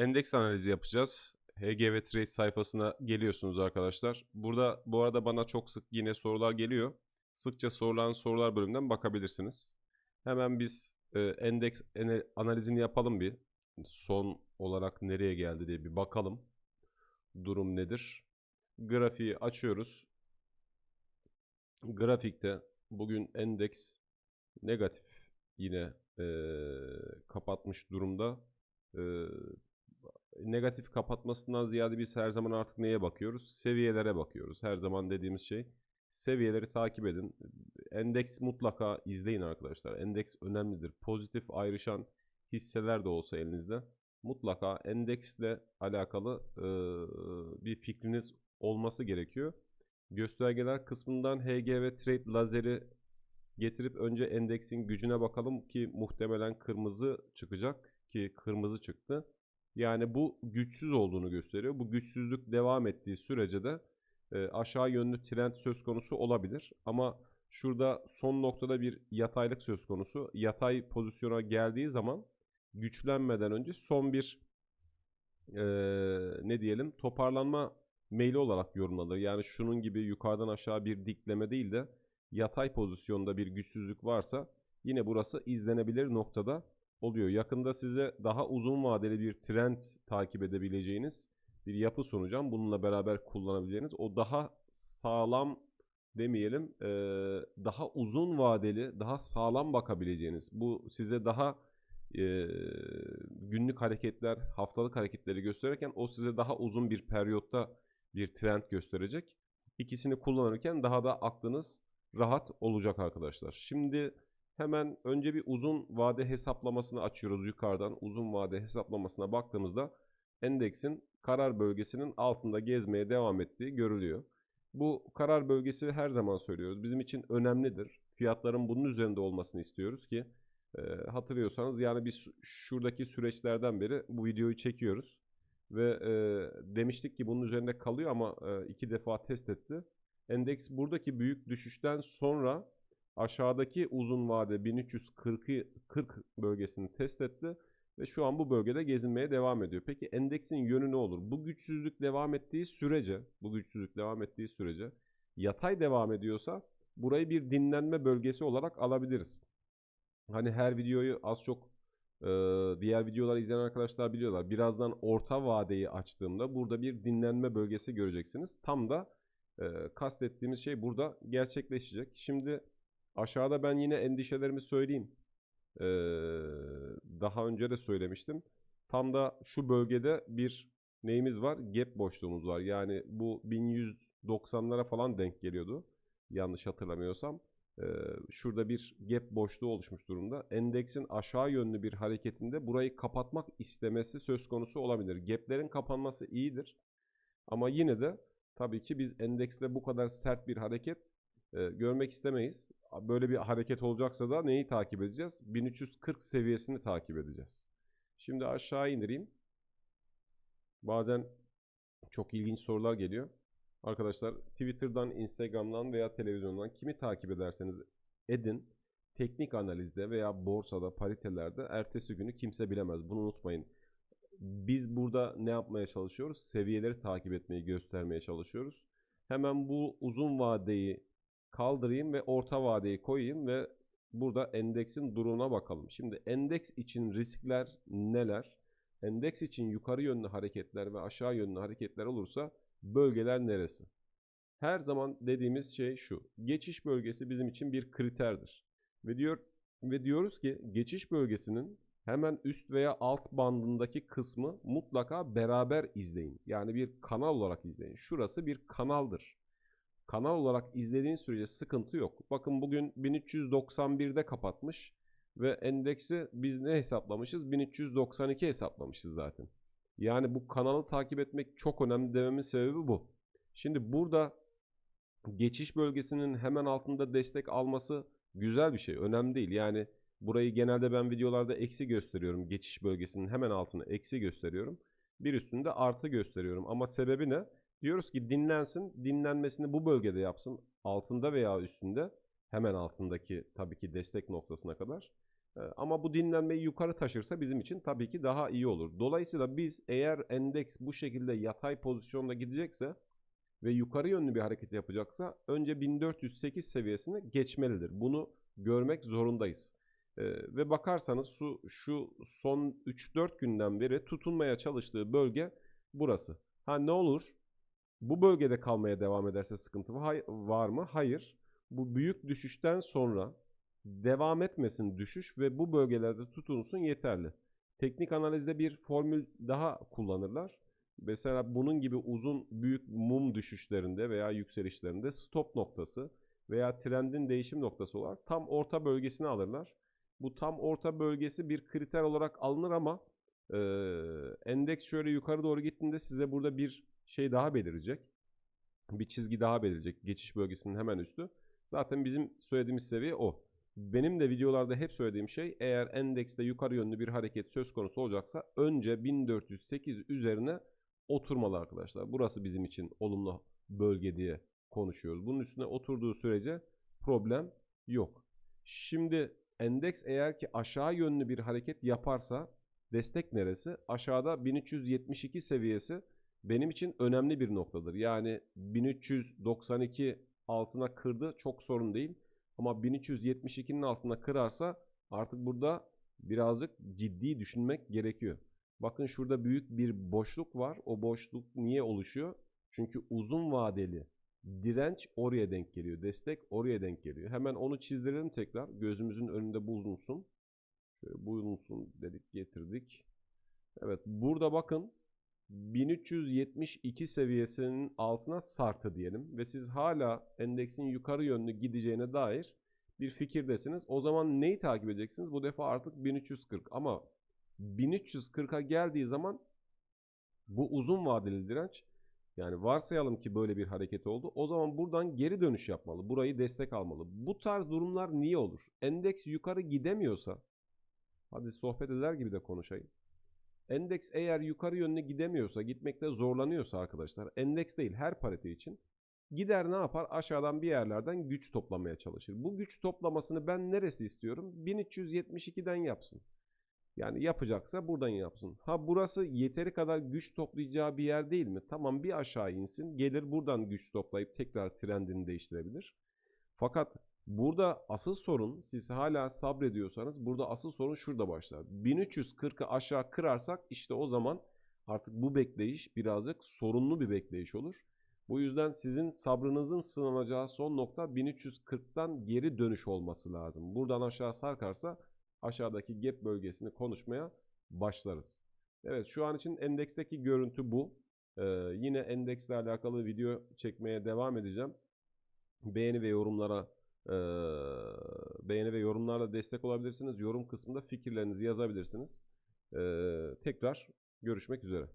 endeks analizi yapacağız. HGV Trade sayfasına geliyorsunuz arkadaşlar. Burada bu arada bana çok sık yine sorular geliyor. Sıkça sorulan sorular bölümünden bakabilirsiniz. Hemen biz e, endeks analizini yapalım bir. Son olarak nereye geldi diye bir bakalım. Durum nedir? Grafiği açıyoruz. Grafikte bugün endeks negatif yine e, kapatmış durumda. E, negatif kapatmasından ziyade biz her zaman artık neye bakıyoruz? Seviyelere bakıyoruz. Her zaman dediğimiz şey seviyeleri takip edin. Endeks mutlaka izleyin arkadaşlar. Endeks önemlidir. Pozitif ayrışan hisseler de olsa elinizde mutlaka endeksle alakalı e, bir fikriniz olması gerekiyor. Göstergeler kısmından HGV Trade lazeri getirip önce endeksin gücüne bakalım ki muhtemelen kırmızı çıkacak ki kırmızı çıktı. Yani bu güçsüz olduğunu gösteriyor. Bu güçsüzlük devam ettiği sürece de e, aşağı yönlü trend söz konusu olabilir. Ama şurada son noktada bir yataylık söz konusu. Yatay pozisyona geldiği zaman güçlenmeden önce son bir e, ne diyelim toparlanma meyli olarak yorumlanır. Yani şunun gibi yukarıdan aşağı bir dikleme değil de yatay pozisyonda bir güçsüzlük varsa yine burası izlenebilir noktada oluyor. Yakında size daha uzun vadeli bir trend takip edebileceğiniz bir yapı sunacağım. Bununla beraber kullanabileceğiniz o daha sağlam demeyelim eee, daha uzun vadeli daha sağlam bakabileceğiniz bu size daha eee, günlük hareketler haftalık hareketleri gösterirken o size daha uzun bir periyotta bir trend gösterecek. İkisini kullanırken daha da aklınız rahat olacak arkadaşlar. Şimdi hemen önce bir uzun vade hesaplamasını açıyoruz yukarıdan. Uzun vade hesaplamasına baktığımızda endeksin karar bölgesinin altında gezmeye devam ettiği görülüyor. Bu karar bölgesi her zaman söylüyoruz. Bizim için önemlidir. Fiyatların bunun üzerinde olmasını istiyoruz ki e, hatırlıyorsanız yani biz şuradaki süreçlerden beri bu videoyu çekiyoruz. Ve e, demiştik ki bunun üzerinde kalıyor ama e, iki defa test etti. Endeks buradaki büyük düşüşten sonra aşağıdaki uzun vade 1340'ı 40 bölgesini test etti ve şu an bu bölgede gezinmeye devam ediyor. Peki endeksin yönü ne olur? Bu güçsüzlük devam ettiği sürece, bu güçsüzlük devam ettiği sürece yatay devam ediyorsa burayı bir dinlenme bölgesi olarak alabiliriz. Hani her videoyu az çok e, diğer videoları izleyen arkadaşlar biliyorlar. Birazdan orta vadeyi açtığımda burada bir dinlenme bölgesi göreceksiniz. Tam da e, kastettiğimiz şey burada gerçekleşecek. Şimdi aşağıda ben yine endişelerimi söyleyeyim. Ee, daha önce de söylemiştim. Tam da şu bölgede bir neyimiz var? Gap boşluğumuz var. Yani bu 1190'lara falan denk geliyordu. Yanlış hatırlamıyorsam. Ee, şurada bir gap boşluğu oluşmuş durumda. Endeksin aşağı yönlü bir hareketinde burayı kapatmak istemesi söz konusu olabilir. Gaplerin kapanması iyidir. Ama yine de tabii ki biz endekste bu kadar sert bir hareket e, görmek istemeyiz. Böyle bir hareket olacaksa da neyi takip edeceğiz? 1340 seviyesini takip edeceğiz. Şimdi aşağı indireyim. Bazen çok ilginç sorular geliyor. Arkadaşlar Twitter'dan, Instagram'dan veya televizyondan kimi takip ederseniz edin. Teknik analizde veya borsada, paritelerde ertesi günü kimse bilemez. Bunu unutmayın. Biz burada ne yapmaya çalışıyoruz? Seviyeleri takip etmeyi göstermeye çalışıyoruz. Hemen bu uzun vadeyi kaldırayım ve orta vadeyi koyayım ve burada endeksin durumuna bakalım. Şimdi endeks için riskler neler? Endeks için yukarı yönlü hareketler ve aşağı yönlü hareketler olursa bölgeler neresi? Her zaman dediğimiz şey şu. Geçiş bölgesi bizim için bir kriterdir. Ve diyor ve diyoruz ki geçiş bölgesinin hemen üst veya alt bandındaki kısmı mutlaka beraber izleyin. Yani bir kanal olarak izleyin. Şurası bir kanaldır kanal olarak izlediğin sürece sıkıntı yok. Bakın bugün 1391'de kapatmış ve endeksi biz ne hesaplamışız? 1392 hesaplamışız zaten. Yani bu kanalı takip etmek çok önemli dememin sebebi bu. Şimdi burada geçiş bölgesinin hemen altında destek alması güzel bir şey. Önemli değil. Yani burayı genelde ben videolarda eksi gösteriyorum. Geçiş bölgesinin hemen altını eksi gösteriyorum. Bir üstünde artı gösteriyorum. Ama sebebi ne? Diyoruz ki dinlensin. Dinlenmesini bu bölgede yapsın. Altında veya üstünde. Hemen altındaki tabii ki destek noktasına kadar. E, Ama bu dinlenmeyi yukarı taşırsa bizim için tabii ki daha iyi olur. Dolayısıyla biz eğer endeks bu şekilde yatay pozisyonda gidecekse ve yukarı yönlü bir hareket yapacaksa önce 1408 seviyesini geçmelidir. Bunu görmek zorundayız. Ee, ve bakarsanız şu, şu son 3-4 günden beri tutunmaya çalıştığı bölge burası. Ha ne olur? Bu bölgede kalmaya devam ederse sıkıntı var mı? Hayır. Bu büyük düşüşten sonra devam etmesin düşüş ve bu bölgelerde tutunsun yeterli. Teknik analizde bir formül daha kullanırlar. Mesela bunun gibi uzun büyük mum düşüşlerinde veya yükselişlerinde stop noktası veya trendin değişim noktası olarak tam orta bölgesini alırlar. Bu tam orta bölgesi bir kriter olarak alınır ama e, endeks şöyle yukarı doğru gittiğinde size burada bir şey daha belirecek. Bir çizgi daha belirecek. Geçiş bölgesinin hemen üstü. Zaten bizim söylediğimiz seviye o. Benim de videolarda hep söylediğim şey eğer endekste yukarı yönlü bir hareket söz konusu olacaksa önce 1408 üzerine oturmalı arkadaşlar. Burası bizim için olumlu bölge diye konuşuyoruz. Bunun üstüne oturduğu sürece problem yok. Şimdi endeks eğer ki aşağı yönlü bir hareket yaparsa destek neresi? Aşağıda 1372 seviyesi benim için önemli bir noktadır. Yani 1392 altına kırdı çok sorun değil. Ama 1372'nin altına kırarsa artık burada birazcık ciddi düşünmek gerekiyor. Bakın şurada büyük bir boşluk var. O boşluk niye oluşuyor? Çünkü uzun vadeli direnç oraya denk geliyor. Destek oraya denk geliyor. Hemen onu çizdirelim tekrar. Gözümüzün önünde bulunsun. Şöyle bulunsun dedik getirdik. Evet burada bakın 1372 seviyesinin altına sarktı diyelim ve siz hala endeksin yukarı yönlü gideceğine dair bir fikirdesiniz. O zaman neyi takip edeceksiniz? Bu defa artık 1340 ama 1340'a geldiği zaman bu uzun vadeli direnç yani varsayalım ki böyle bir hareket oldu. O zaman buradan geri dönüş yapmalı. Burayı destek almalı. Bu tarz durumlar niye olur? Endeks yukarı gidemiyorsa hadi sohbet eder gibi de konuşayım. Endeks eğer yukarı yönlü gidemiyorsa, gitmekte zorlanıyorsa arkadaşlar, endeks değil her parite için gider ne yapar? Aşağıdan bir yerlerden güç toplamaya çalışır. Bu güç toplamasını ben neresi istiyorum? 1372'den yapsın. Yani yapacaksa buradan yapsın. Ha burası yeteri kadar güç toplayacağı bir yer değil mi? Tamam bir aşağı insin. Gelir buradan güç toplayıp tekrar trendini değiştirebilir. Fakat burada asıl sorun siz hala sabrediyorsanız burada asıl sorun şurada başlar. 1340'ı aşağı kırarsak işte o zaman artık bu bekleyiş birazcık sorunlu bir bekleyiş olur. Bu yüzden sizin sabrınızın sınanacağı son nokta 1340'tan geri dönüş olması lazım. Buradan aşağı sarkarsa aşağıdaki gap bölgesini konuşmaya başlarız. Evet şu an için endeksteki görüntü bu. Ee, yine endeksle alakalı video çekmeye devam edeceğim. Beğeni ve yorumlara beğeni ve yorumlarla destek olabilirsiniz. Yorum kısmında fikirlerinizi yazabilirsiniz. Tekrar görüşmek üzere.